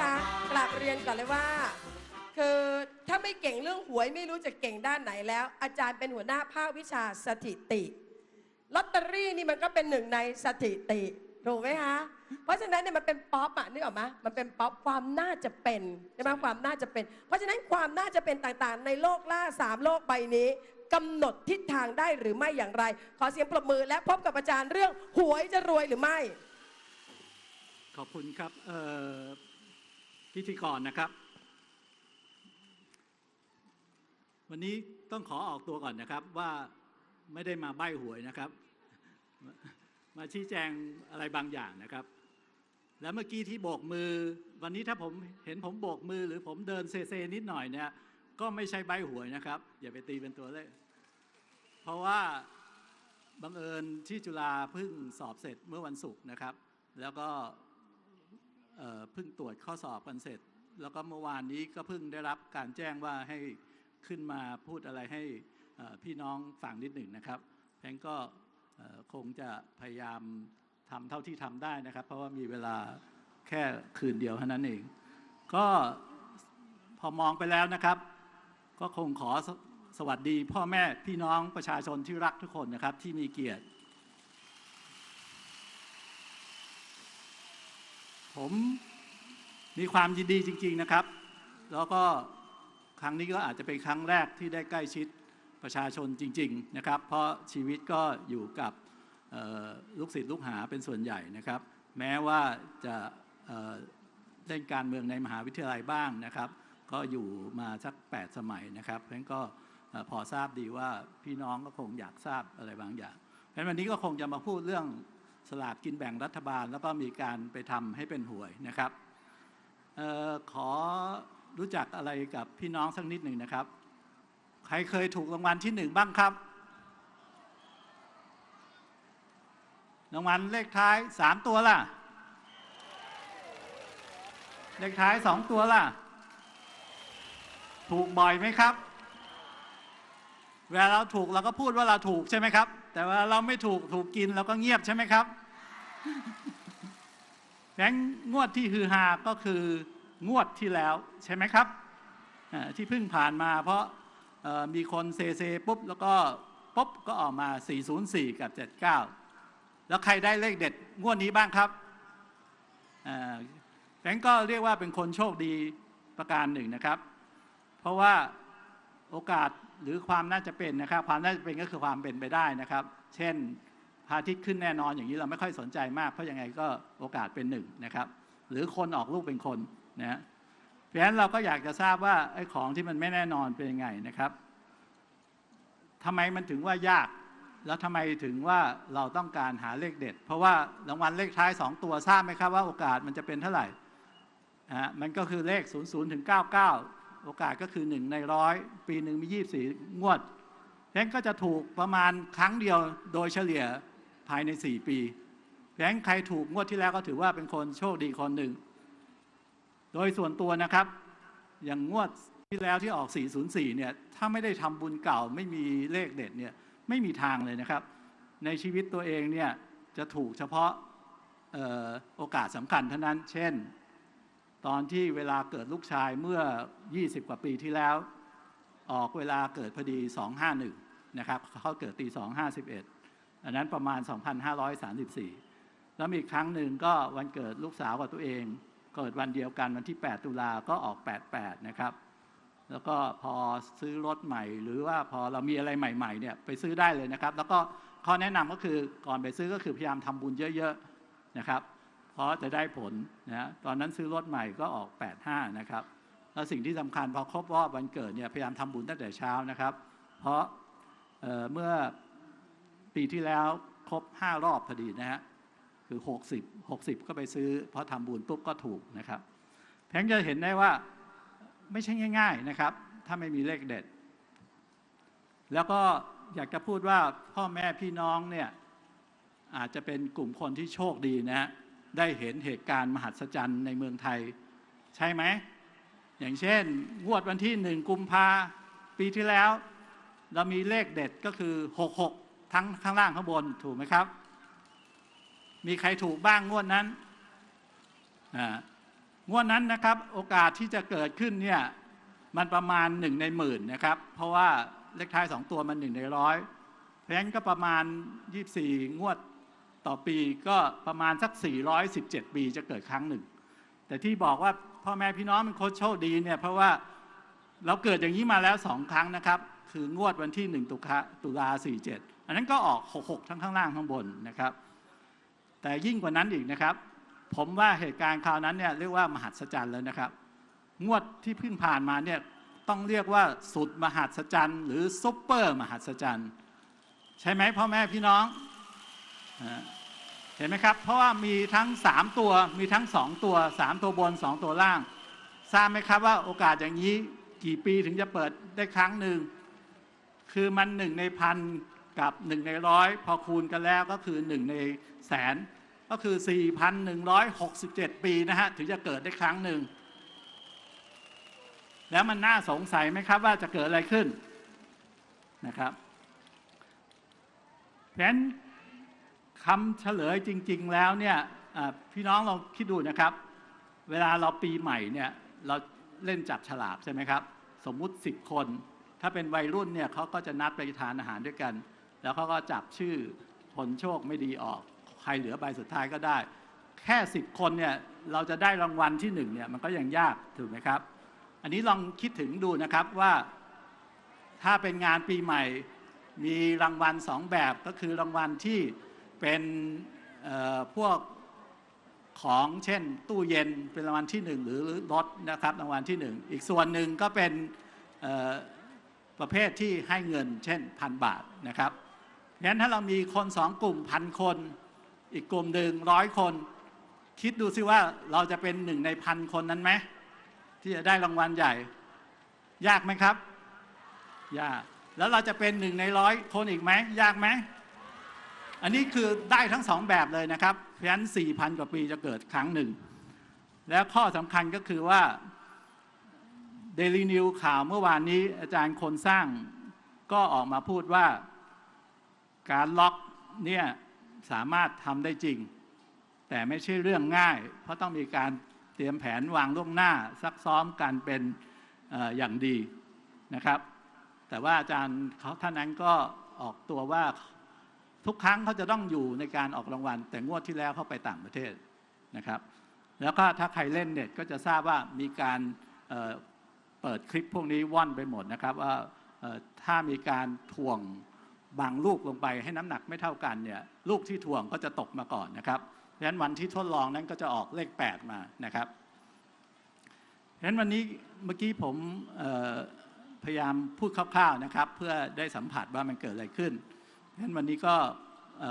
คะกลับเรียนก่อนเลยว่า คือถ้าไม่เก่งเรื่องหวยไม่รู้จะเก่งด้านไหนแล้ว อาจารย์เป็นหัวหน้าภาควิชาสถิติลอตเตอรี่นี่มันก็เป็นหนึ่งในสถิติถูกไหมคะเพราะฉะนั้นเนี่ยมันเป็นป๊อปอะนึกออกไหมมันเป็นป๊อปความน่าจะเป็นใช่ไหมความน่าจะเป็น เพราะฉะนั้นความน่าจะเป็นต่างๆ ในโลกล่าสามโลกใบนี้กำหนดทิศทางได้หรือไม่อย่างไร ขอเสียงปรบมือและพบกับอาจารย์เรื่องหวยจะรวยหรือไม่ ขอบคุณครับเอ่อ พิธีกรนะครับ วันนี้ต้องขอออกตัวก่อนนะครับว่าไม่ได้มาใบ้หวยนะครับ มาชี้แจงอะไรบางอย่างนะครับ แล้วเมื่อกี้ที่โบกมือ วันนี้ถ้าผมเห็นผมโบกมือ หรือผมเดินเซเซนิดหน่อยเนี่ย ก็ไม่ใช่ใบ้หวยนะครับ อย่าไปตีเป็นตัวเลขเพราะว่าบังเอิญที่จุฬาเพิ่งสอบเสร็จเมื่อวันศุกร์นะครับ แล้วก็ เพิ่งตรวจข้อสอบกันเสร็จ แล้วก็เมื่อวานนี้ก็เพิ่งได้รับการแจ้งว่าให้ขึ้นมาพูดอะไรให้พี่น้องฟังนิดหนึ่งนะครับแพงก็คงจะพยายามทำเท่าที่ทำได้นะครับ เพราะว่ามีเวลาแค่คืนเดียวเท่านั้นเอง ก็พอมองไปแล้วนะครับ ก็คงขอสสวัสดีพ่อแม่พี่น้องประชาชนที่รักทุกคนนะครับที่มีเกียรติ ผมมีความยินดีจริง ๆนะครับ แล้วก็ครั้งนี้ก็อาจจะเป็นครั้งแรกที่ได้ใกล้ชิดประชาชนจริง ๆนะครับ เพราะชีวิตก็อยู่กับลูกศิษย์ลูกหาเป็นส่วนใหญ่นะครับ แม้ว่าจะเเล่นการเมืองในมหาวิทยาลัยบ้างนะครับ ก็อยู่มาสัก 8 สมัยนะครับเพราะฉะนั้นก็พอทราบดีว่าพี่น้องก็คงอยากทราบอะไรบางอย่างเพราะฉะนั้นวันนี้ก็คงจะมาพูดเรื่อง สลากกินแบ่งรัฐบาล แล้วก็มีการไปทำให้เป็นหวยนะครับออขอรู้จักอะไรกับพี่น้องสักนิดหนึ่งนะครับ ใครเคยถูกรางวัลที่หนึ่งบ้างครับรางวัลเลขท้ายสามตัวล่ะ เลขท้ายสองตัวล่ะ ถูกบ่อยไหมครับ เวลาเราถูกเราก็พูดว่าเราถูกใช่ไหมครับ แต่ว่าเราไม่ถูกถูกกินเราก็เงียบใช่ไหมครับแบงค์งวดที่ฮือฮาก็คืองวดที่แล้วใช่ไหมครับที่เพิ่งผ่านมาเพราะมีคนเซเซปุ๊บแล้วก็ปุ๊บก็ออกมา 404 กับ 79 แล้วใครได้เลขเด็ดงวดนี้บ้างครับแบงค์ก็เรียกว่าเป็นคนโชคดีประการหนึ่งนะครับ เพราะว่าโอกาส หรือความน่าจะเป็นนะครับ ความน่าจะเป็นก็คือความเป็นไปได้นะครับ เช่นพระอาทิตย์ขึ้นแน่นอนอย่างนี้เราไม่ค่อยสนใจมากเพราะยังไงก็โอกาสเป็นหนึ่งนะครับ หรือคนออกลูกเป็นคนนะเพราะฉะนั้นเราก็อยากจะทราบว่าไอ้ของที่มันไม่แน่นอนเป็นยังไงนะครับทำไมมันถึงว่ายาก แล้วทำไมถึงว่าเราต้องการหาเลขเด็ด เพราะว่ารางวัลเลขท้าย 2 ตัวทราบไหมครับว่าโอกาสมันจะเป็นเท่าไหร่ฮะมันก็คือเลข 0 0ถึง99 โอกาสก็คือ 1 ในร้อยปีหนึ่งมี 24 งวดเพราะฉะนั้นก็จะถูกประมาณครั้งเดียวโดยเฉลี่ยภายใน 4 ปีเพราะฉะนั้นใครถูกงวดที่แล้วก็ถือว่าเป็นคนโชคดีคนหนึ่ง โดยส่วนตัวนะครับ อย่างงวดที่แล้วที่ออก 404 เนี่ย ถ้าไม่ได้ทำบุญเก่าไม่มีเลขเด็ดเนี่ย ไม่มีทางเลยนะครับ ในชีวิตตัวเองเนี่ยจะถูกเฉพาะออโอกาสสำคัญเท่านั้น เช่น ตอนที่เวลาเกิดลูกชายเมื่อ 20 กว่าปีที่แล้ว ออกเวลาเกิดพอดี 251 นะครับเขาเกิดตี 251อันนั้นประมาณ 2,534 แล้วมีอีกครั้งหนึ่งก็วันเกิดลูกสาวกับตัวเอง เกิดวันเดียวกันวันที่ 8 ตุลาก็ออก 88 นะครับ แล้วก็พอซื้อรถใหม่ หรือว่าพอเรามีอะไรใหม่ๆเนี่ยไปซื้อได้เลยนะครับ แล้วก็ข้อแนะนำก็คือก่อนไปซื้อก็คือพยายามทำบุญเยอะๆนะครับ เพราะจะได้ผลนะฮะตอนนั้นซื้อรถใหม่ก็ออก 85 นะครับ แล้วสิ่งที่สำคัญพอครบรอบวันเกิดเนี่ยพยายามทำบุญตั้งแต่เช้านะครับ เพราะเเมื่อปีที่แล้วครบ 5 รอบพอดีนะฮะคือ 60 60 ก็ไปซื้อเพราะทำบุญปุ๊บก็ถูกนะครับแพงจะเห็นได้ว่าไม่ใช่ง่าย ๆนะครับ ถ้าไม่มีเลขเด็ด แล้วก็อยากจะพูดว่าพ่อแม่พี่น้องเนี่ยอาจจะเป็นกลุ่มคนที่โชคดีนะฮะ ได้เห็นเหตุการณ์มหัศจรรย์ในเมืองไทย ใช่ไหม อย่างเช่น งวดวันที่หนึ่งกุมภาปีที่แล้ว เรามีเลขเด็ดก็คือ 66 ทั้งข้างล่างข้างบนถูกไหมครับ มีใครถูกบ้างงวดนั้นงวดนั้นนะครับโอกาสที่จะเกิดขึ้นเนี่ยมันประมาณหนึ่งในหมื่นนะครับ เพราะว่าเลขท้ายสองตัวมันหนึ่งในร้อยเพราะฉะนั้นก็ประมาณ 24 งวด ต่อปีก็ประมาณสัก 417 ปีจะเกิดครั้งหนึ่ง แต่ที่บอกว่าพ่อแม่พี่น้องเป็นคนโชคดีเนี่ยเพราะว่าเราเกิดอย่างนี้มาแล้วสองครั้งนะครับ คืองวดวันที่ 1 ตุลาตุลา47 อันนั้นก็ออก 66 ทั้งข้างล่างข้างบนนะครับ แต่ยิ่งกว่านั้นอีกนะครับ ผมว่าเหตุการณ์คราวนั้นเนี่ยเรียกว่ามหัศจรรย์เลยนะครับ งวดที่เพิ่งผ่านมาเนี่ยต้องเรียกว่าสุดมหัศจรรย์ หรือซุปเปอร์มหัศจรรย์ ใช่ไหมพ่อแม่พี่น้อง เห็นไหมครับ เพราะว่ามีทั้ง 3 ตัวมีทั้ง 2 ตัว 3 ตัวบน 2 ตัวล่าง ทราบไหมครับว่าโอกาสอย่างนี้กี่ปีถึงจะเปิดได้ครั้งหนึ่ง คือมันหนึ่งในพันกับหนึ่งในร้อยพอคูณกันแล้วก็คือหนึ่งในแสน ก็คือ 4,167 ปีนะฮะถึงจะเกิดได้ครั้งหนึ่ง แล้วมันน่าสงสัยไหมครับว่าจะเกิดอะไรขึ้นนะครับเพราะฉะนั้น คำเฉลยจริง ๆ แล้วเนี่ยพี่น้องลองคิดดูนะครับ เวลาเราปีใหม่เนี่ยเราเล่นจับฉลากใช่ไหมครับ สมมุติ 10 คน ถ้าเป็นวัยรุ่นเนี่ยเขาก็จะนัดไปทานอาหารด้วยกัน แล้วเขาก็จับชื่อผลโชคไม่ดีออก ใครเหลือใบสุดท้ายก็ได้ แค่ 10 คนเนี่ยเราจะได้รางวัลที่หนึ่งเนี่ยมันก็ยังยากถูกไหมครับ อันนี้ลองคิดถึงดูนะครับว่าถ้าเป็นงานปีใหม่มีรางวัลสองแบบก็คือรางวัลที่ เป็นพวกของเช่น ตู้เย็นเป็นรางวัลที่หนึ่งหรือรถนะครับรางวัลที่หนึ่งอีกส่วนหนึ่งก็เป็นประเภทที่ให้เงิน เช่นพันบาทนะครับงั้นถ้าเรามีคนสองกลุ่มพันคน อีกกลุ่มหนึ่งร้อยคน คิดดูซิว่าเราจะเป็นหนึ่งในพันคนนั้นไหมที่จะได้รางวัลใหญ่ ยากไหมครับ ยาก แล้วเราจะเป็นหนึ่งในร้อยคนอีกไหมยากไหม อันนี้คือได้ทั้งสองแบบเลยนะครับ เพราะฉะนั้นสี่พันกว่าปีจะเกิดครั้งหนึ่ง แล้วข้อสำคัญก็คือว่าเดลีนิวข่าวเมื่อวานนี้อาจารย์คนสร้างก็ออกมาพูดว่าการล็อกเนี่ยสามารถทำได้จริง แต่ไม่ใช่เรื่องง่าย เพราะต้องมีการเตรียมแผนวางล่วงหน้า ซักซ้อมกันเป็นออย่างดีนะครับ แต่ว่าอาจารย์เขาท่านนั้นก็ออกตัวว่า ทุกครั้งเขาจะต้องอยู่ในการออกรางวัล แต่งวดที่แล้วเขาไปต่างประเทศนะครับ แล้วก็ถ้าใครเล่นเน็ตก็จะทราบว่ามีการเเปิดคลิปพวกนี้ว่อนไปหมดนะครับว่าถ้ามีการถ่วงบางลูกลงไปให้น้ำหนักไม่เท่ากันเนี่ยลูกที่ถ่วงก็จะตกมาก่อนนะครับเพราะฉะนั้นวันที่ทดลองนั้นก็จะออกเลข 8 มานะครับเพราะฉะนั้นวันนี้เมื่อกี้ผมพยายามพูดคร่าวๆนะครับ เพื่อได้สัมผัสว่ามันเกิดอะไรขึ้น เพราะฉะนั้นวันนี้ก็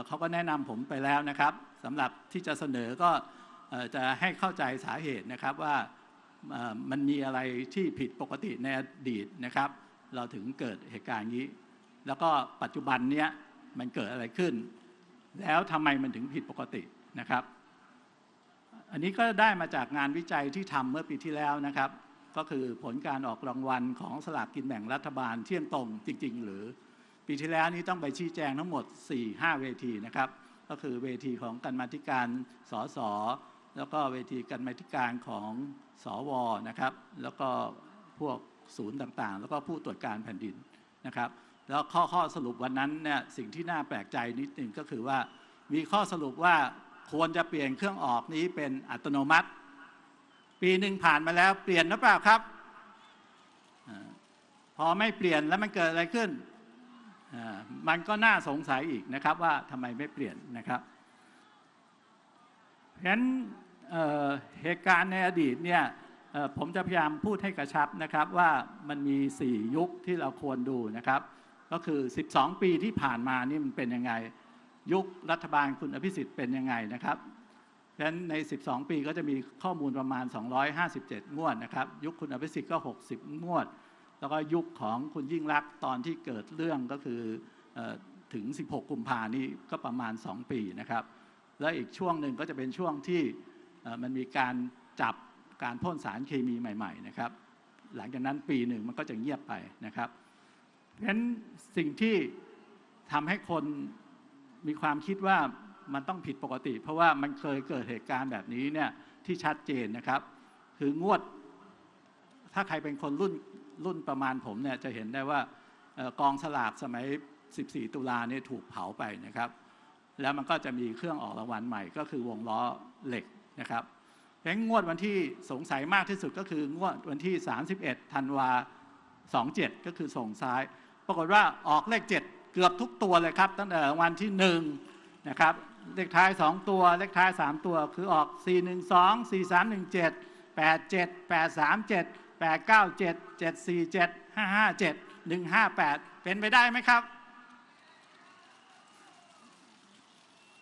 เขาก็แนะนำผมไปแล้วนะครับสำหรับที่จะเสนอก็จะให้เข้าใจสาเหตุนะครับว่ามันมีอะไรที่ผิดปกติในอดีตนะครับ เราถึงเกิดเหตุการณ์อย่างนี้ แล้วก็ปัจจุบันเนี้ยมันเกิดอะไรขึ้น แล้วทำไมมันถึงผิดปกตินะครับ อันนี้ก็ได้มาจากงานวิจัยที่ทำเมื่อปีที่แล้วนะครับ ก็คือผลการออกรางวัลของสลากกินแบ่งรัฐบาลเที่ยงตรงจริง ๆ หรือ ปีที่แล้วนี้ต้องไปชี้แจงทั้งหมด 4-5 เวทีนะครับ ก็คือเวทีของการมธิการสสแล้วก็เวทีการมธิการของสวนะครับ แล้วก็พวกศูนย์ต่างๆ แล้วก็ผู้ตรวจการแผ่นดินนะครับ แล้วข้อข้อสรุปวันนั้นเนี่ยสิ่งที่น่าแปลกใจนิดหนึ่งก็คือว่ามีข้อสรุปว่าควรจะเปลี่ยนเครื่องออกนี้เป็นอัตโนมัติ ปีหนึ่งผ่านมาแล้วเปลี่ยนหรือเปล่าครับ พอไม่เปลี่ยนแล้วมันเกิดอะไรขึ้น มันก็น่าสงสัยอีกนะครับว่าทำไมไม่เปลี่ยนนะครับเพราะฉะนั้นเหตุการณ์ในอดีตเนี่ยผมจะพยายามพูดให้กระชับนะครับว่ามันมี 4 ยุคที่เราควรดูนะครับ ก็คือ 12 ปีที่ผ่านมานี่มันเป็นยังไง ยุครัฐบาลคุณอภิสิทธิ์เป็นยังไงนะครับเพราะฉะนั้นใน 12 ปีก็จะมีข้อมูลประมาณ 257 งวดนะครับ ยุคคุณอภิสิทธิ์ก็ 60 งวด แล้วก็ยุคของคุณยิ่งรักษณ์ตอนที่เกิดเรื่องก็คืออถึง 16 กุมภานี่ก็ประมาณ 2 ปีนะครับ แล้วอีกช่วงหนึ่งก็จะเป็นช่วงที่มันมีการจับการพ่นสารเคมีใหม่ ๆ นะครับ หลังจากนั้นปีหนึ่งมันก็จะเงียบไปนะครับเพราะฉะนั้นสิ่งที่ทำให้คนมีความคิดว่ามันต้องผิดปกติ เพราะว่ามันเคยเกิดเหตุการณ์แบบนี้เนี่ยที่ชัดเจนนะครับ คืองวด ถ้าใครเป็นคนรุ่น รุ่นประมาณผมเนี่ยจะเห็นได้ว่ากองสลากสมัย 14 ตุลาเนี่ยถูกเผาไปนะครับ แล้วมันก็จะมีเครื่องออกรางวัลใหม่ก็คือวงล้อเหล็กนะครับเพราะฉะนั้นงวดวันที่สงสัยมากที่สุดก็คืองวดวันที่ 31 ธันวา 27 ก็คือส่งซ้าย ปรากฏว่าออกเลข 7 เกือบทุกตัวเลยครับ ตั้งแต่รางวัลที่1นะครับเลขท้าย 2 ตัว เลขท้าย 3 ตัว คือออก 412 4317 8787 8 9 7 747 557 158 เป็นไปได้ไหมครับ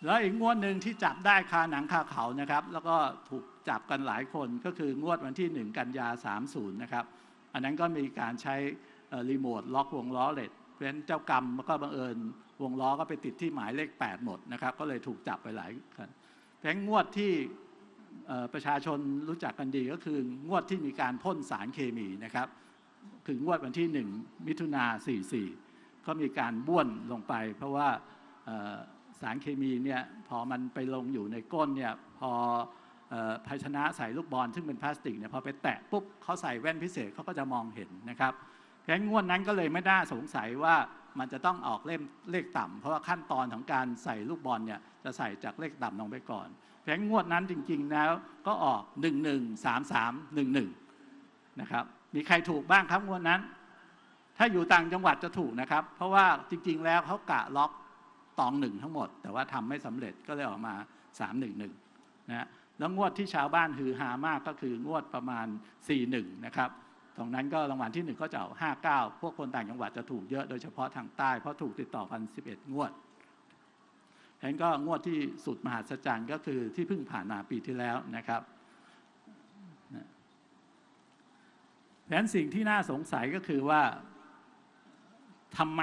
แล้วอีกงวดหนึ่งที่จับได้คาหนังคาเขานะครับ แล้วก็ถูกจับกันหลายคนก็คืองวดวันที่ 1 กันยา 30 นะครับ อันนั้นก็มีการใช้รีโมทล็อกวงล้อเหล็กเพราะฉะนั้นเจ้ากรรมมันก็บังเอิญวงล้อก็ไปติดที่หมายเลข 8 หมดนะครับ ก็เลยถูกจับไปหลายคนเพราะฉะนั้นงวดที่ ประชาชนรู้จักกันดีก็คืองวดที่มีการพ่นสารเคมีนะครับคืองวดวันที่ 1 มิถุนา44 ก็มีการบ้วนลงไป เพราะว่าสารเคมีเนี่ยพอมันไปลงอยู่ในก้นเนี่ยพอภาชนะใส่ลูกบอลซึ่งเป็นพลาสติกเนี่ยพอไปแตะปุ๊บเขาใส่แว่นพิเศษเขาก็จะมองเห็นนะครับเพราะงั้นงวดนั้นก็เลยไม่น่าสงสัยว่ามันจะต้องออกเล่มเลขต่ำเพราะว่าขั้นตอนของการใส่ลูกบอลเนี่ยจะใส่จากเลขต่ำลงไปก่อน เพราะฉะนั้นงวดนั้นจริง ๆ แล้วก็ออก 1 1 3 3 1 1นะครับ มีใครถูกบ้างครับงวดนั้น ถ้าอยู่ต่างจังหวัดจะถูกนะครับ เพราะว่าจริง ๆ แล้วเขากะล็อกตองหนึ่งทั้งหมด แต่ว่าทำไม่สำเร็จก็เลยออกมา 3 1 1นะแล้วงวดที่ชาวบ้านฮือฮามากก็คืองวดประมาณ 4 1นะครับตรงนั้นก็รางวัลที่ 1 ก็จะเอา59 พวกคนต่างจังหวัดจะถูกเยอะโดยเฉพาะทางใต้เพราะถูกติดต่อกัน11 งวด ฉะนั้นก็งวดที่สุดมหัศจรรย์ก็คือที่เพิ่งผ่านมาปีที่แล้วนะครับเพราะฉะนั้นสิ่งที่น่าสงสัยก็คือว่าทำไม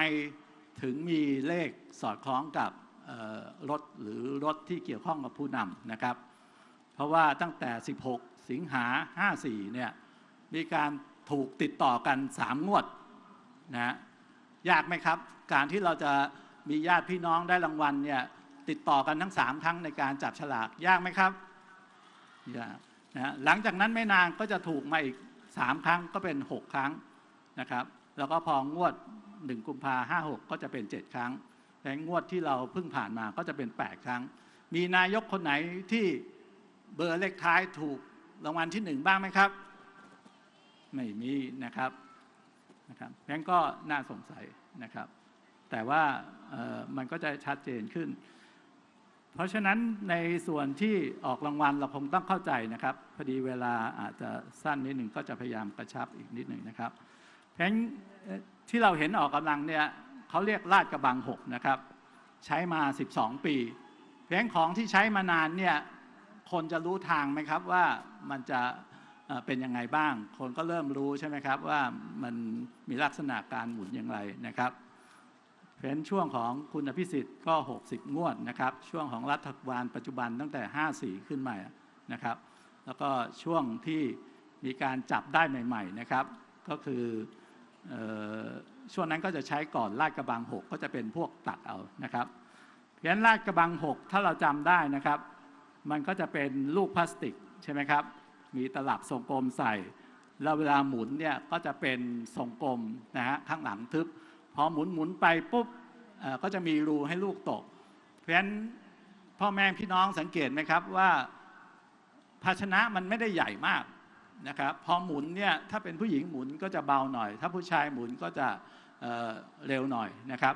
ถึงมีเลขสอดคล้องกับรถหรือรถที่เกี่ยวข้องกับผู้นำนะครับ เพราะว่าตั้งแต่ 16 สิงหา 54 เนี่ยมีการถูกติดต่อกัน 3 งวดนะฮะยากไหมครับ การที่เราจะมีญาติพี่น้องได้รางวัลเนี่ย ติดต่อกันทั้ง 3 ครั้งในการจับฉลากยากไหมครับยากนะฮะหลังจากนั้นไม่นานก็จะถูกมาอีก 3 ครั้งก็เป็น 6 ครั้งนะครับ แล้วก็พองวด 1 กุมภาห้าหกก็จะเป็น 7 ครั้งแต่งวดที่เราเพิ่งผ่านมาก็จะเป็น 8 ครั้ง มีนายกคนไหนที่เบอร์เลขท้ายถูกรางวัลที่หนึ่งบ้างไหมครับ ไม่มีนะครับนะครับงั้นก็น่าสงสัยนะครับ แต่ว่ามันก็จะชัดเจนขึ้น เพราะฉะนั้นในส่วนที่ออกรางวัลเราคงต้องเข้าใจนะครับพอดีเวลาอาจจะสั้นนิดหนึ่งก็จะพยายามกระชับอีกนิดหนึ่งนะครับ เพราะฉะนั้นที่เราเห็นออกกำลังเนี่ยเขาเรียกลาดกระบังหกนะครับ ใช้มา 12 ปี เพราะฉะนั้นของที่ใช้มานานเนี่ยคนจะรู้ทางไหมครับว่ามันจะเป็นยังไงบ้าง คนก็เริ่มรู้ใช่ไหมครับว่ามันมีลักษณะการหมุนอย่างไรนะครับ เพราะฉะนั้นช่วงของคุณอภิสิทธิ์ก็ 60 งวดนะครับ ช่วงของรัฐบาลปัจจุบันตั้งแต่ 54 ขึ้นมานะครับ แล้วก็ช่วงที่มีการจับได้ใหม่ๆนะครับ ก็คืออช่วงนั้นก็จะใช้ก่อนลาดกระบัง 6 ก็จะเป็นพวกตัดเอานะครับเพราะฉะนั้นลาดกระบัง 6 ถ้าเราจำได้นะครับ มันก็จะเป็นลูกพลาสติกใช่ไหมครับ มีตลับทรงกลมใส่ แล้วเวลาหมุนเนี่ยก็จะเป็นทรงกลมนะฮะข้างหลังทึบ พอหมุนหมุนไปปุ๊บก็จะมีรูให้ลูกตก เพราะฉะนั้นพ่อแม่พี่น้องสังเกตไหมครับว่าภาชนะมันไม่ได้ใหญ่มากนะครับ พอหมุนเนี่ยถ้าเป็นผู้หญิงหมุนก็จะเบาหน่อย ถ้าผู้ชายหมุนก็จะเเร็วหน่อยนะครับ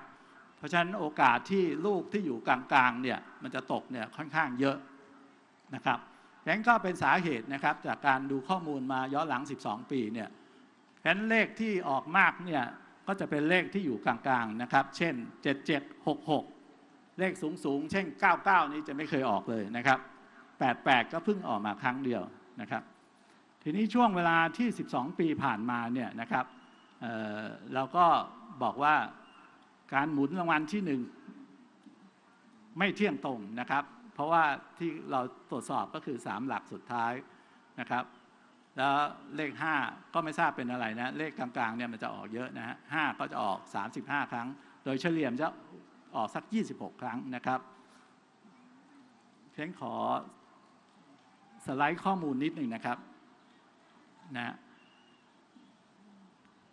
เพราะฉะนั้นโอกาสที่ลูกที่อยู่กลางๆเนี่ยมันจะตกเนี่ยค่อนข้างเยอะนะครับฉะนั้นก็เป็นสาเหตุนะครับจากการดูข้อมูลมาย้อนหลัง 12 ปีเนี่ยเพราะฉะนั้นเลขที่ออกมากเนี่ย ก็จะเป็นเลขที่อยู่กลางๆนะครับ เช่น 7766 เลขสูงๆ เช่น 99 นี้จะไม่เคยออกเลยนะครับ 88 ก็เพิ่งออกมาครั้งเดียวนะครับ ทีนี้ช่วงเวลาที่ 12 ปีผ่านมาเนี่ยนะครับเเราก็บอกว่าการหมุนรางวัลที่หนึ่งไม่เที่ยงตรงนะครับ เพราะว่าที่เราตรวจสอบก็คือ 3 หลักสุดท้ายนะครับ แล้วเลข 5 ก็ไม่ทราบเป็นอะไรนะ เลขกลางๆเนี่ยมันจะออกเยอะนะฮะห้าก็จะออก 35 ครั้ง โดยเฉลี่ยมจะออกสัก 26 ครั้งนะครับเพียงขอสไลด์ข้อมูลนิดหนึ่งนะครับนะ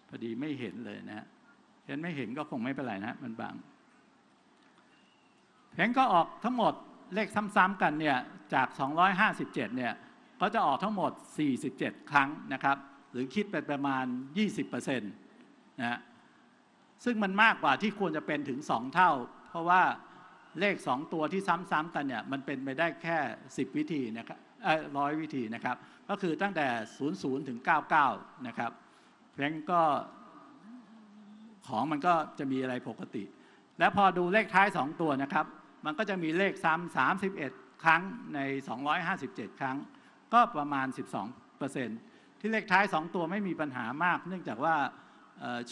พอดีไม่เห็นเลยนะเห็นไม่เห็นก็คงไม่เป็นไรนะ มันบางเพนก็ออกทั้งหมดเลขซ้ำๆกันเนี่ยจาก 257 เนี่ย ก็จะออกทั้งหมด 47 ครั้งนะครับ หรือคิดเป็นประมาณ 20%นะฮะซึ่งมันมากกว่าที่ควรจะเป็นถึง 2 เท่า เพราะว่าเลข 2 ตัวที่ซ้ำๆกันเนี่ยมันเป็นไปได้แค่ 10 วิธีนะครับร้อยวิธีนะครับ ก็คือตั้งแต่ 00 ถึง 99 นะครับเพราะงั้นก็ของมันก็จะมีอะไรปกติ และพอดูเลขท้าย 2 ตัวนะครับ มันก็จะมีเลขซ้ำ31 ครั้งใน 257 ครั้ง ก็ประมาณ 12%ที่เลขท้าย 2 ตัวไม่มีปัญหามาก เนื่องจากว่า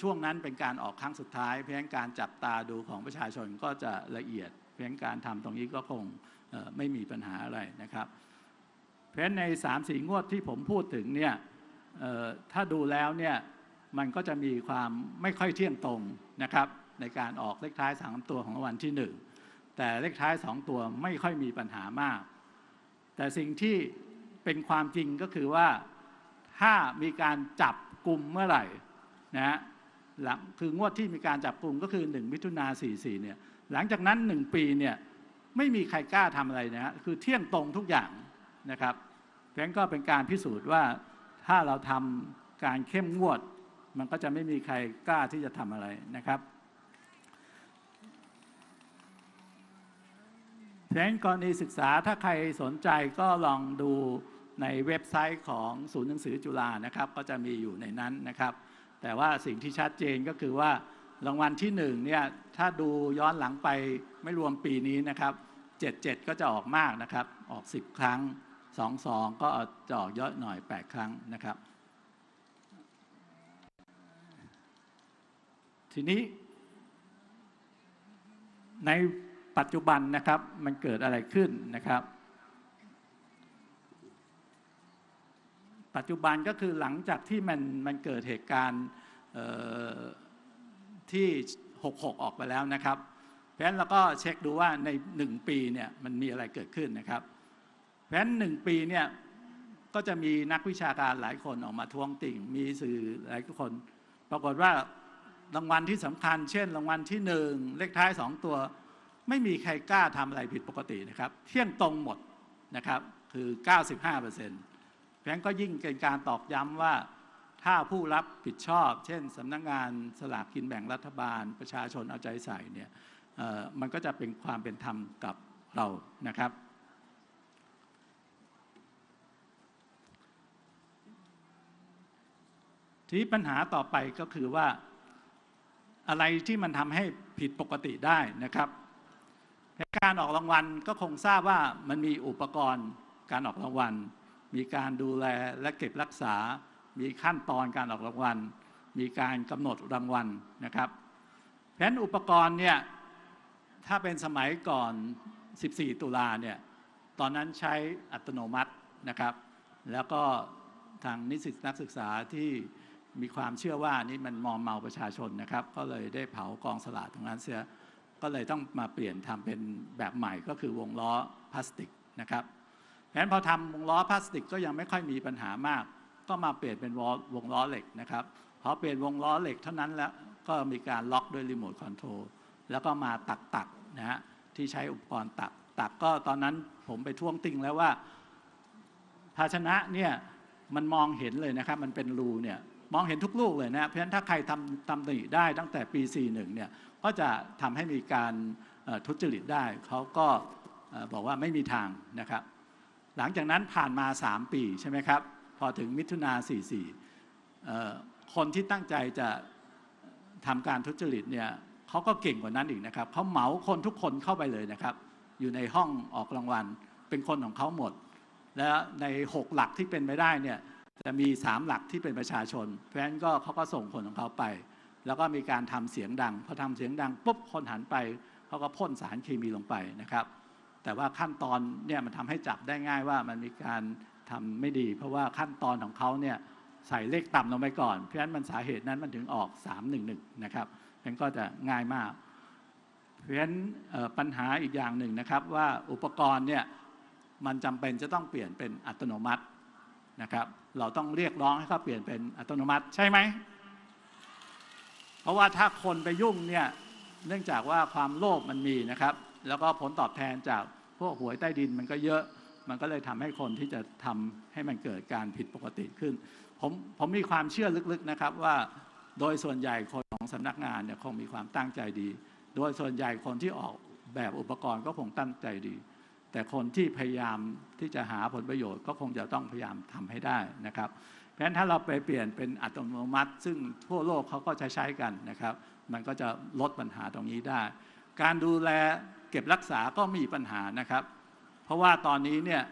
ช่วงนั้นเป็นการออกครั้งสุดท้าย เพราะฉะนั้นการจับตาดูของประชาชนก็จะละเอียด เพราะฉะนั้นการทำตรงนี้ก็คงไม่มีปัญหาอะไรนะครับ เพราะฉะนั้นใน3ามสี่งวดที่ผมพูดถึงเนี่ยถ้าดูแล้วเนี่ยมันก็จะมีความไม่ค่อยเที่ยงตรงนะครับ ในการออกเลขท้ายสามตัวของวัลที่หนึ่งแต่เลขท้ายสองตัวไม่ค่อยมีปัญหามาก แต่สิ่งที่ เป็นความจริงก็คือว่าถ้ามีการจับกลุ่มเมื่อไหร่นะฮะหลังคืองวดที่มีการจับกลุ่มก็คือ 1 มิถุนา44เนี่ยหลังจากนั้น 1 ปีเนี่ยไม่มีใครกล้าทำอะไรนะฮะคือเที่ยงตรงทุกอย่างนะครับเพราะฉะนั้นก็เป็นการพิสูจน์ว่าถ้าเราทำการเข้มงวด มันก็จะไม่มีใครกล้าที่จะทำอะไรนะครับเพราะฉะนั้นกรณีศึกษาถ้าใครสนใจก็ลองดู ในเว็บไซต์ของศูนย์หนังสือจุฬานะครับ ก็จะมีอยู่ในนั้นนะครับ แต่ว่าสิ่งที่ชัดเจนก็คือว่ารางวัลที่หนึ่งเนี่ยถ้าดูย้อนหลังไปไม่รวมปีนี้นะครับ77 ก็จะออกมากนะครับ ออก 10 ครั้ง 22 ก็จะออกเยอะหน่อย 8 ครั้งนะครับ ทีนี้ ในปัจจุบันนะครับมันเกิดอะไรขึ้นนะครับ ปัจจุบันก็คือหลังจากที่มันมันเกิดเหตุการณ์ที่ 66 ออกไปแล้วนะครับ เพราะฉะนั้นเราก็เช็คดูว่าใน 1 ปีเนี่ยมันมีอะไรเกิดขึ้นนะครับ เพราะฉะนั้นหนึ่งปีเนี่ยก็จะมีนักวิชาการหลายคนออกมาท้วงติ่ง มีสื่อหลายคน ปรากฏว่ารางวัลที่สำคัญ เช่น รางวัลที่หนึ่งเลขท้ายสองตัว ไม่มีใครกล้าทำอะไรผิดปกตินะครับ เที่ยงตรงหมดนะครับคือ 95%เพราะฉะนั้นก็ยิ่งเป็นการตอกย้ำว่าถ้าผู้รับผิดชอบ เช่นสำนักงานสลากกินแบ่งรัฐบาล ประชาชนเอาใจใส่เนี่ยมันก็จะเป็นความเป็นธรรมกับเรานะครับ ทีนี้ปัญหาต่อไปก็คือว่าอะไรที่มันทำให้ผิดปกติได้นะครับการออกรางวัลก็คงทราบว่ามันมีอุปกรณ์การออกรางวัล มีการดูแลและเก็บรักษา มีขั้นตอนการออกรางวัล มีการกำหนดรางวัลนะครับเพราะฉะนั้นอุปกรณ์เนี่ยถ้าเป็นสมัยก่อน 14 ตุลาเนี่ยตอนนั้นใช้อัตโนมัตินะครับ แล้วก็ทางนิสิตนักศึกษาที่มีความเชื่อว่านี่มันมอมเมาประชาชนนะครับ ก็เลยได้เผากองสลากตรงนั้นเสียก็เลยต้องมาเปลี่ยนทำเป็นแบบใหม่ก็คือวงล้อพลาสติกนะครับ เพราะฉะนั้นพอทำวงล้อพลาสติกก็ยังไม่ค่อยมีปัญหามาก ก็มาเปลี่ยนเป็นวงวงล้อเหล็กนะครับพอเปลี่ยนวงล้อเหล็กเท่านั้นแล้วก็มีการล็อกด้วยรีโมทคอนโทรลแล้วก็มาตักตักนะฮะที่ใช้อุปกรณ์ตักตักก็ตอนนั้นผมไปท่วงติงแล้วว่า ภาชนะเนี่ยมันมองเห็นเลยนะครับ มันเป็นรูเนี่ยมองเห็นทุกลูกเลยนะเพราะฉะนั้นถ้าใครทำตำหนิได้ตั้งแต่ปี 41เนี่ยก็จะทำให้มีการทุจริตได้เขาก็บอกว่าไม่มีทางนะครับ หลังจากนั้นผ่านมา 3 ปีใช่ไหมครับ พอถึงมิถุนา44เอ่คนที่ตั้งใจจะทำการทุจริตเนี่ยเขาก็เก่งกว่านั้นอีกนะครับเขาเหมาคนทุกคนเข้าไปเลยนะครับ อยู่ในห้องออกรางวัล เป็นคนของเขาหมด และใน 6 หลักที่เป็นไปได้เนี่ยจะมี 3 หลักที่เป็นประชาชน เพราะฉะนั้นก็เขาก็ส่งคนของเขาไป แล้วก็มีการทำเสียงดังพอทำเสียงดังปุ๊บคนหันไปเขาก็พ่นสารเคมีลงไปนะครับ แต่ว่าขั้นตอนเนี่ยมันทำให้จับได้ง่ายว่ามันมีการทำไม่ดี เพราะว่าขั้นตอนของเขาเนี่ยใส่เลขต่ำลงไปก่อน เพราะฉะนั้นมันสาเหตุนั้นมันถึงออก 311 นะครับมันก็จะง่ายมาก เพราะฉะนั้นปัญหาอีกอย่างหนึ่งนะครับ ว่าอุปกรณ์เนี่ยมันจำเป็นจะต้องเปลี่ยนเป็นอัตโนมัตินะครับ เราต้องเรียกร้องให้เขาเปลี่ยนเป็นอัตโนมัติใช่ไหม เพราะว่าถ้าคนไปยุ่งเนี่ยเนื่องจากว่าความโลภมันมีนะครับ แล้วก็ผลตอบแทนจาก พวกหวยใต้ดินมันก็เยอะ มันก็เลยทำให้คนที่จะทำให้มันเกิดการผิดปกติขึ้น ผมผมมีความเชื่อลึกๆนะครับว่า โดยส่วนใหญ่คนของสำนักงานเนี่ยคงมีความตั้งใจดี โดยส่วนใหญ่คนที่ออกแบบอุปกรณ์ก็คงตั้งใจดี แต่คนที่พยายามที่จะหาผลประโยชน์ก็คงจะต้องพยายามทำให้ได้นะครับเพราะฉะนั้นถ้าเราไปเปลี่ยนเป็นอัตโนมัติ ซึ่งทั่วโลกเขาก็จะใช้กันนะครับ มันก็จะลดปัญหาตรงนี้ได้ การดูแล เก็บรักษาก็มีปัญหานะครับ เพราะว่าตอนนี้เนี่ย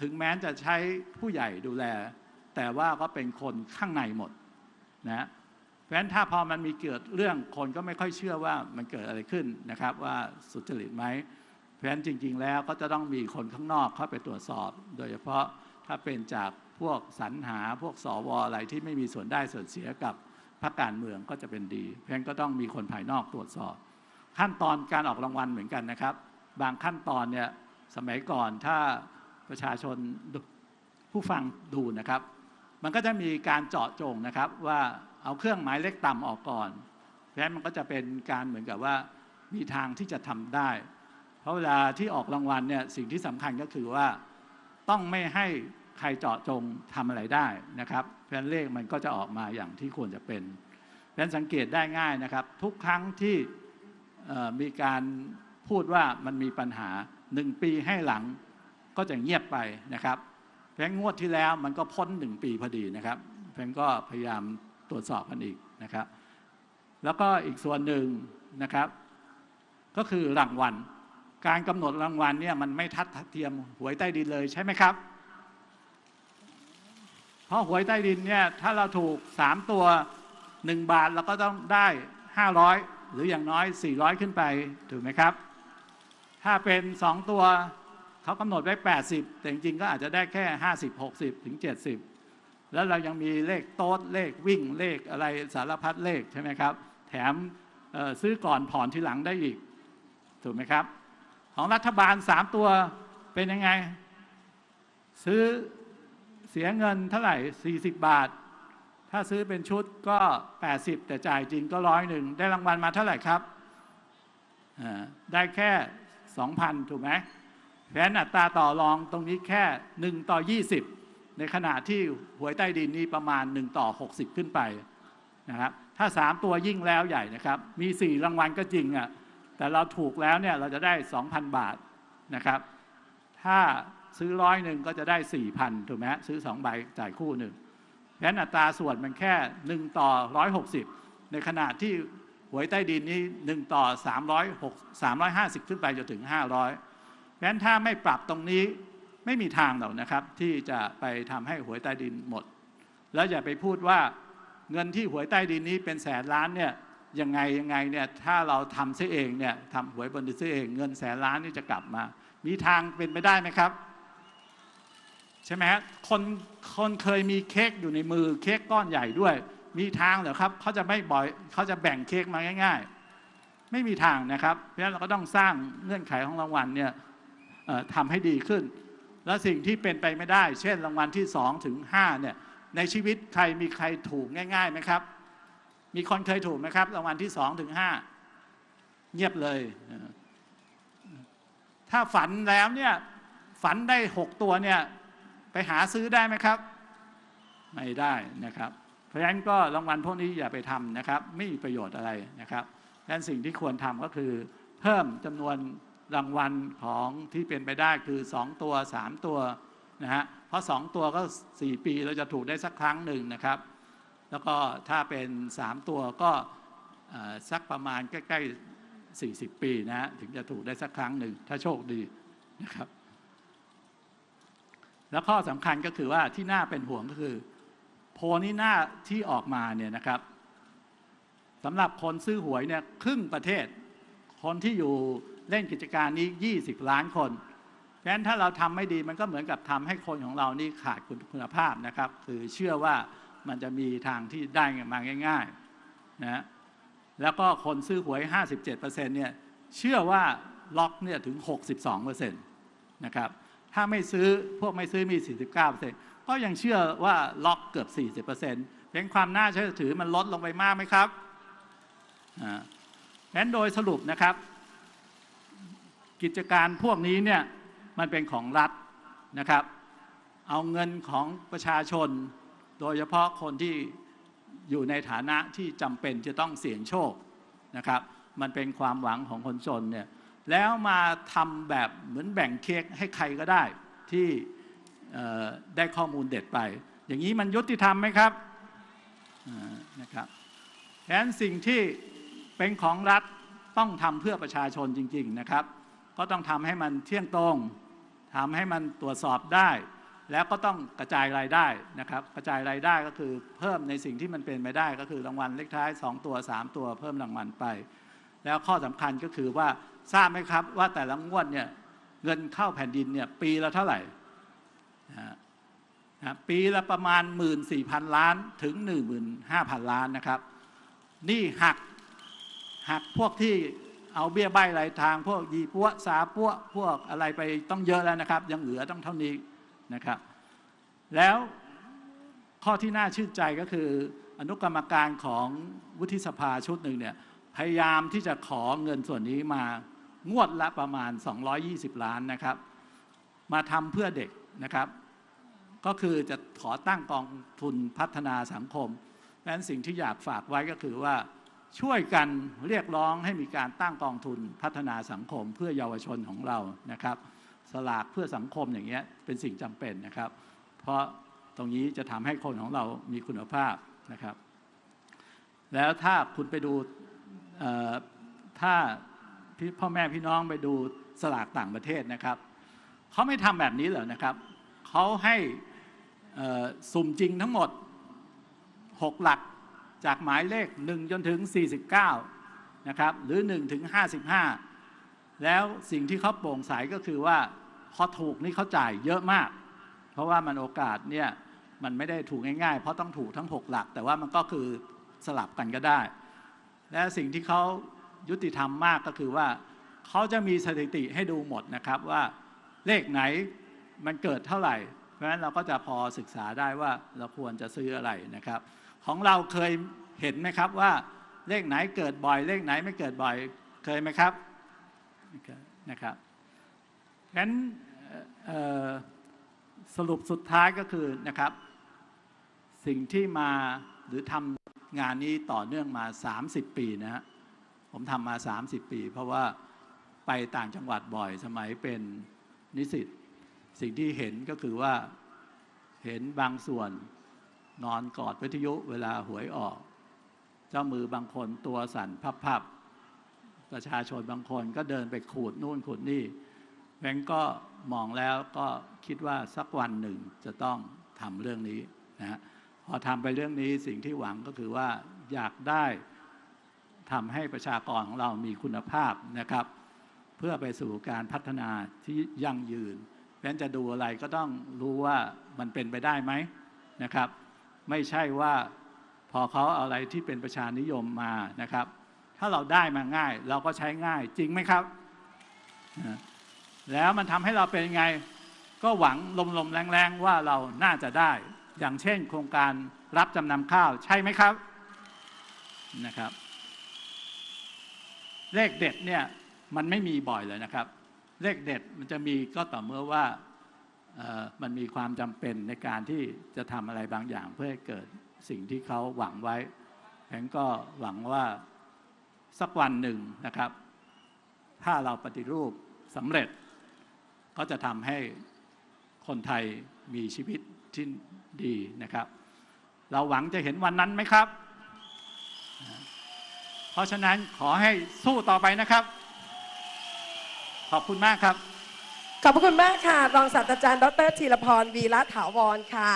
ถึงแม้จะใช้ผู้ใหญ่ดูแล แต่ว่าก็เป็นคนข้างในหมดนะเพราะฉะนั้นถ้าพอมันมีเกิดเรื่องคนก็ไม่ค่อยเชื่อว่ามันเกิดอะไรขึ้นนะครับ ว่าสุจริตไหมเพราะฉะนั้นจริง ๆ แล้วก็จะต้องมีคนข้างนอกเข้าไปตรวจสอบ โดยเฉพาะถ้าเป็นจากพวกสรรหาพวกสวอะไรที่ไม่มีส่วนได้ส่วนเสียกับพรรคการเมืองก็จะเป็นดี เพราะฉะนั้นก็ต้องมีคนภายนอกตรวจสอบ ขั้นตอนการออกรางวัลเหมือนกันนะครับ บางขั้นตอนเนี่ยสมัยก่อนถ้าประชาชนผู้ฟังดูนะครับ มันก็จะมีการเจาะจงนะครับว่าเอาเครื่องหมายเลขต่ำออกก่อน เพราะฉะนั้นมันก็จะเป็นการเหมือนกับว่ามีทางที่จะทำได้ เพราะเวลาที่ออกรางวัลเนี่ยสิ่งที่สำคัญก็คือว่าต้องไม่ให้ใครเจาะจงทำอะไรได้นะครับเพราะฉะนั้นเลขมันก็จะออกมาอย่างที่ควรจะเป็นเพราะฉะนั้นสังเกตได้ง่ายนะครับ ทุกครั้งที่ มีการพูดว่ามันมีปัญหาหนึ่งปีให้หลังก็จะเงียบไปนะครับเพราะฉะนั้นงวดที่แล้วมันก็พ้นหนึ่งปีพอดีนะครับเพราะฉะนั้นก็พยายามตรวจสอบกันอีกนะครับ แล้วก็อีกส่วนหนึ่งนะครับ ก็คือรางวัล การกำหนดรางวัลเนี่ยมันไม่ทัดเทียมหวยใต้ดินเลยใช่ไหมครับ เพราะหวยใต้ดินเนี่ยถ้าเราถูก3ตัว1บาทเราก็ต้องได้500 หรืออย่างน้อย 400 ขึ้นไปถูกไหมครับ ถ้าเป็น 2 ตัวเขากำหนดไว้ 80 แต่จริงๆก็อาจจะได้แค่ 50 60 ถึง 70 แล้วเรายังมีเลขโต๊ดเลขวิ่งเลขอะไรสารพัดเลขใช่ไหมครับ แถมซื้อก่อนผ่อนทีหลังได้อีก ถูกไหมครับ ของรัฐบาล 3 ตัวเป็นยังไง ซื้อเสียเงินเท่าไหร่ 40 บาท ถ้าซื้อเป็นชุดก็ 80 แต่จ่ายจริงก็ร้อยหนึ่งได้รางวัลมาเท่าไหร่ครับ ได้แค่ 2,000 ถูกไหมเพราะฉะนั้นอัตราต่อรองตรงนี้แค่ 1 ต่อ 20 ในขณะที่หวยใต้ดินนี้ประมาณ 1 ต่อ 60 ขึ้นไปนะครับถ้า 3 ตัวยิ่งแล้วใหญ่นะครับ มี 4 รางวัลก็จริงอะแต่เราถูกแล้วเนี่ยเราจะได้ 2,000 บาทนะครับ ถ้าซื้อร้อยหนึ่งก็จะได้ 4,000 ถูกไหมซื้อ 2 ใบจ่ายคู่หนึ่ง ฉะนั้นอัตราส่วนมันแค่ 1 ต่อ 160 ในขณะที่หวยใต้ดินนี้ 1 ต่อ 306 350 ขึ้นไปจนถึง 500ฉะนั้นถ้าไม่ปรับตรงนี้ไม่มีทางหรอกนะครับ ที่จะไปทำให้หวยใต้ดินหมด แล้วอย่าไปพูดว่าเงินที่หวยใต้ดินนี้เป็นแสนล้านเนี่ยยังไงยังไงเนี่ยถ้าเราทำซะเองเนี่ยทำหวยบนดินซะเอง เงินแสนล้านนี่จะกลับมา มีทางเป็นไปได้ไหมครับ ใช่ไหมคนคนเคยมีเค้กอยู่ในมือเค้กก้อนใหญ่ด้วย มีทางเหรอครับเขาจะไม่บ่อยเขาจะแบ่งเค้กมาง่าย ๆ ไม่มีทางนะครับเพราะฉะนั้นเราก็ต้องสร้างเงื่อนไขของรางวัลเนี่ยทำให้ดีขึ้น แล้วสิ่งที่เป็นไปไม่ได้ เช่นรางวัลที่2ถึง5เนี่ยในชีวิตใครมีใครถูกง่ายๆไหมครับ มีคนเคยถูกไหมครับรางวัลที่2ถึง5เงียบเลย ถ้าฝันแล้วเนี่ยฝันได้ 6 ตัวเนี่ย ไปหาซื้อได้ไหมครับ ไม่ได้นะครับ เพราะฉะนั้นก็รางวัลพวกนี้อย่าไปทำนะครับ ไม่มีประโยชน์อะไรนะครับดังนั้นสิ่งที่ควรทำก็คือ เพิ่มจำนวนรางวัลของที่เป็นไปได้คือ 2 ตัว 3 ตัวนะฮะเพราะ 2 ตัวก็ 4 ปีเราจะถูกได้สักครั้งหนึ่งนะครับ แล้วก็ถ้าเป็น 3 ตัวก็สักประมาณใกล้ๆ40 ปีนะฮะถึงจะถูกได้สักครั้งหนึ่งถ้าโชคดีนะครับ แล้วข้อสำคัญก็คือว่าที่น่าเป็นห่วงก็คือ โพนี้หน้าที่ออกมาเนี่ยนะครับสำหรับคนซื้อหวยเนี่ยครึ่งประเทศ คนที่อยู่เล่นกิจการนี้ 20 ล้านคนเพราะฉะนั้นถ้าเราทำไม่ดีมันก็เหมือนกับทำให้คนของเรานี่ขาดคุณภาพนะครับ คือเชื่อว่ามันจะมีทางที่ได้มาง่ายๆนะแล้วก็คนซื้อหวย 57%เนี่ยเชื่อว่าล็อกเนี่ยถึง 62%นะครับ ถ้าไม่ซื้อพวกไม่ซื้อมี 49%ก็ยังเชื่อว่าล็อกเกือบ 40%เป็นความน่าเชื่อถือมันลดลงไปมากไหมครับอ่างั้นโดยสรุปนะครับ กิจการพวกนี้เนี่ยมันเป็นของรัฐนะครับ เอาเงินของประชาชน โดยเฉพาะคนที่อยู่ในฐานะที่จำเป็นจะต้องเสี่ยงโชคนะครับ มันเป็นความหวังของคนจนเนี่ย แล้วมาทำแบบเหมือนแบ่งเค้กให้ใครก็ได้ที่ได้ข้อมูลเด็ดไป อย่างนี้มันยุติธรรมไหมครับนะครับฉะนั้นสิ่งที่เป็นของรัฐต้องทำเพื่อประชาชนจริง ๆนะครับ ก็ต้องทำให้มันเที่ยงตรงทำให้มันตรวจสอบได้ แล้วก็ต้องกระจายรายได้นะครับ กระจายรายได้ก็คือเพิ่มในสิ่งที่มันเป็นไปได้ ก็คือรางวัลเลขท้าย 2 ตัว 3 ตัวเพิ่มรางวัลไป แล้วข้อสำคัญก็คือว่าทราบไหมครับว่าแต่ละงวดเนี่ยเงินเข้าแผ่นดินเนี่ยปีละเท่าไหร่นะปีละประมาณ 14,000 ล้านถึง 15,000 ล้านนะครับ นี่หักหักพวกที่เอาเบี้ยใบรายทางพวกยีปัวสาปัวพวกอะไรไปต้องเยอะแล้วนะครับ ยังเหลือต้องเท่านี้นะครับ แล้วข้อที่น่าชื่นใจก็คือ อนุกรรมการของวุฒิสภาชุดหนึ่งเนี่ย พยายามที่จะขอเงินส่วนนี้มางวดละประมาณ 220 ล้านนะครับ มาทำเพื่อเด็กนะครับ ก็คือจะขอตั้งกองทุนพัฒนาสังคมดังนั้นสิ่งที่อยากฝากไว้ก็คือว่าช่วยกันเรียกร้องให้มีการตั้งกองทุนพัฒนาสังคมเพื่อเยาวชนของเรานะครับ สลากเพื่อสังคมอย่างเงี้ยเป็นสิ่งจำเป็นนะครับ เพราะตรงนี้จะทำให้คนของเรามีคุณภาพนะครับ แล้วถ้าคุณไปดู ถ้าพ่อแม่พี่น้องไปดูสลากต่างประเทศนะครับเขาไม่ทำแบบนี้เหรอนะครับเขาให้สุ่มจริงทั้งหมด 6 หลักจากหมายเลข 1 จนถึง 49 นะครับ หรือ 1 ถึง 55 แล้วสิ่งที่เขาโปร่งใสก็คือว่า พอถูกนี่เขาจ่ายเยอะมาก เพราะว่ามันโอกาสเนี่ย มันไม่ได้ถูกง่ายๆ เพราะต้องถูกทั้ง 6 หลัก แต่ว่ามันก็คือสลับกันก็ได้ และสิ่งที่เขายุติธรรมมากก็คือว่าเขาจะมีสถิติให้ดูหมดนะครับว่าเลขไหนมันเกิดเท่าไหร่ เพราะฉะนั้นเราก็จะพอศึกษาได้ว่าเราควรจะซื้ออะไรนะครับ ของเราเคยเห็นไหมครับว่าเลขไหนเกิดบ่อย เลขไหนไม่เกิดบ่อยเคยไหมครับนะครับงั้นสรุปสุดท้ายก็คือนะครับ สิ่งที่มาหรือทำ งานนี้ต่อเนื่องมา 30 ปีนะฮะผมทำมา 30 ปี เพราะว่าไปต่างจังหวัดบ่อยสมัยเป็นนิสิตสิ่งที่เห็นก็คือว่าเห็นบางส่วนนอนกอดวิทยุเวลาหวยออก เจ้ามือบางคนตัวสั่นพับๆประชาชนบางคนก็เดินไปขูดนู่นขูดนี่แบงก์ก็มองแล้วก็คิดว่าสักวันหนึ่งจะต้องทำเรื่องนี้นะฮะ พอทำไปเรื่องนี้สิ่งที่หวังก็คือว่าอยากได้ทำให้ประชากรของเรามีคุณภาพนะครับ เพื่อไปสู่การพัฒนาที่ยั่งยืนเพราะฉะนั้นจะดูอะไรก็ต้องรู้ว่ามันเป็นไปได้ไหมนะครับ ไม่ใช่ว่าพอเขาเอาอะไรที่เป็นประชานิยมมานะครับ ถ้าเราได้มาง่าย เราก็ใช้ง่ายจริงไหมครับนะแล้วมันทำให้เราเป็นไง ก็หวังลมๆแรงๆว่าเราน่าจะได้ อย่างเช่น โครงการรับจำนำข้าวใช่ไหมครับนะครับ เลขเด็ดเนี่ยมันไม่มีบ่อยเลยนะครับ เลขเด็ดมันจะมีก็ต่อเมื่อว่ามันมีความจำเป็นในการที่จะทำอะไรบางอย่างเพื่อให้เกิดสิ่งที่เขาหวังไว้แผงก็หวังว่าสักวันหนึ่งนะครับ ถ้าเราปฏิรูปสำเร็จ ก็จะทำให้คนไทยมีชีวิตที่ ดีนะครับ เราหวังจะเห็นวันนั้นไหมครับ เพราะฉะนั้นขอให้สู้ต่อไปนะครับ ขอบคุณมากครับ ขอบพระคุณมากค่ะ รองศาสตราจารย์ ดรธีรพรวีระถาวรค่ะ